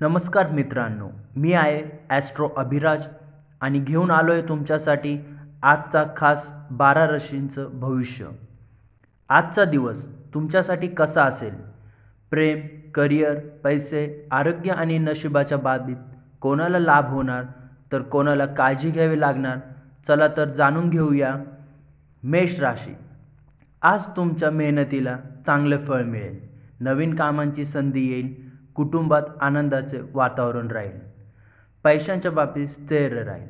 नमस्कार मित्रांनो मी आहे ॲस्ट्रो अभिराज आणि घेऊन आलो आहे तुमच्यासाठी आजचा खास बारा राशींचं भविष्य. आजचा दिवस तुमच्यासाठी कसा असेल? प्रेम करिअर पैसे आरोग्य आणि नशिबाच्या बाबतीत कोणाला लाभ होणार? तर कोणाला काळजी घ्यावी लागणार? चला तर जाणून घेऊया मेष राशी. आज तुमच्या मेहनतीला चांगलं फळ मिळेल. नवीन कामांची संधी येईल. कुटुंबात आनंदाचे वातावरण राहील. पैशांच्या बाबतीत स्थैर्य राहील.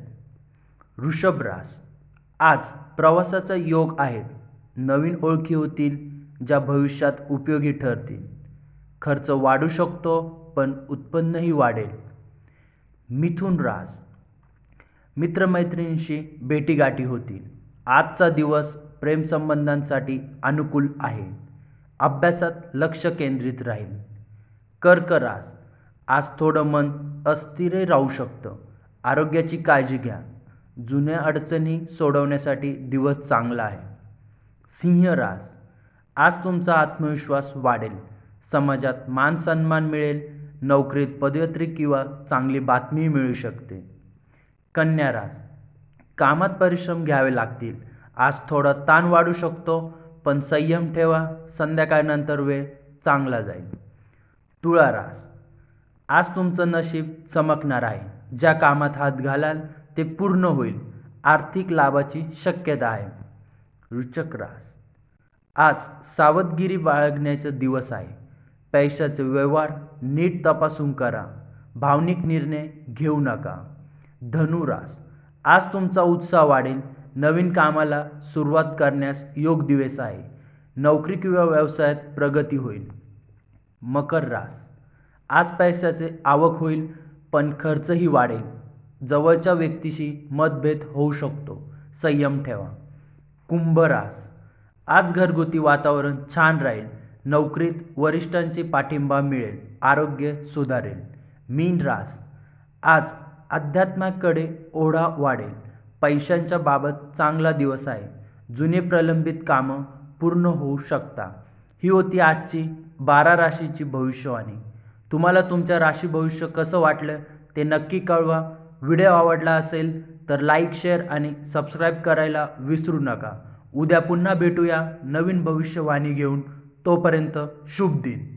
वृषभ रास. आज प्रवासाचा योग आहेत. नवीन ओळखी होतील ज्या भविष्यात उपयोगी ठरतील. खर्च वाढू शकतो पण उत्पन्नही वाढेल. मिथुन रास. मित्रमैत्रिणींशी भेटीगाठी होतील. आजचा दिवस प्रेमसंबंधांसाठी अनुकूल आहे. अभ्यासात लक्ष केंद्रित राहील. कर्क रास आज थोडं मन अस्थिर राहू शकतं. आरोग्याची काळजी घ्या. जुन्या अडचणी सोडवण्यासाठी दिवस चांगला आहे. सिंह रास आज तुमचा आत्मविश्वास वाढेल. समाजात मान सन्मान मिळेल. नोकरीत पदव्यत्री किंवा चांगली बातमी मिळू शकते. कन्या रास कामात परिश्रम घ्यावे लागतील. आज थोडा ताण वाढू शकतो पण संयम ठेवा. संध्याकाळनंतर वेळ चांगला जाईल. तुळा रास. आज तुमचं नशीब चमकणार आहे. ज्या कामात हात घालाल ते पूर्ण होईल. आर्थिक लाभाची शक्यता आहे. वृश्चिक रास. आज सावधगिरी बाळगण्याचा दिवस आहे. पैशाचे व्यवहार नीट तपासून करा. भावनिक निर्णय घेऊ नका. धनुरास आज तुमचा उत्साह वाढेल. नवीन कामाला सुरुवात करण्यास योग दिवस आहे. नोकरी किंवा व्यवसायात प्रगती होईल. मकर रास. आज पैशाचे आवक होईल पण खर्चही वाढेल. जवळच्या व्यक्तीशी मतभेद होऊ शकतो. संयम ठेवा. कुंभ रास. आज घरगुती वातावरण छान राहील. नोकरीत वरिष्ठांची पाठिंबा मिळेल. आरोग्य सुधारेल. मीन रास. आज अध्यात्माकडे ओढा वाढेल. पैशांच्या बाबत चांगला दिवस आहे. जुने प्रलंबित कामं पूर्ण होऊ शकता. ही होती आजची बारा राशीची भविष्यवाणी. तुम्हाला तुमच्या राशी भविष्य कसं वाटलं ते नक्की कळवा. व्हिडिओ आवडला असेल तर लाईक शेअर आणि सबस्क्राईब करायला विसरू नका. उद्या पुन्हा भेटूया नवीन भविष्यवाणी घेऊन. तोपर्यंत शुभ दिन.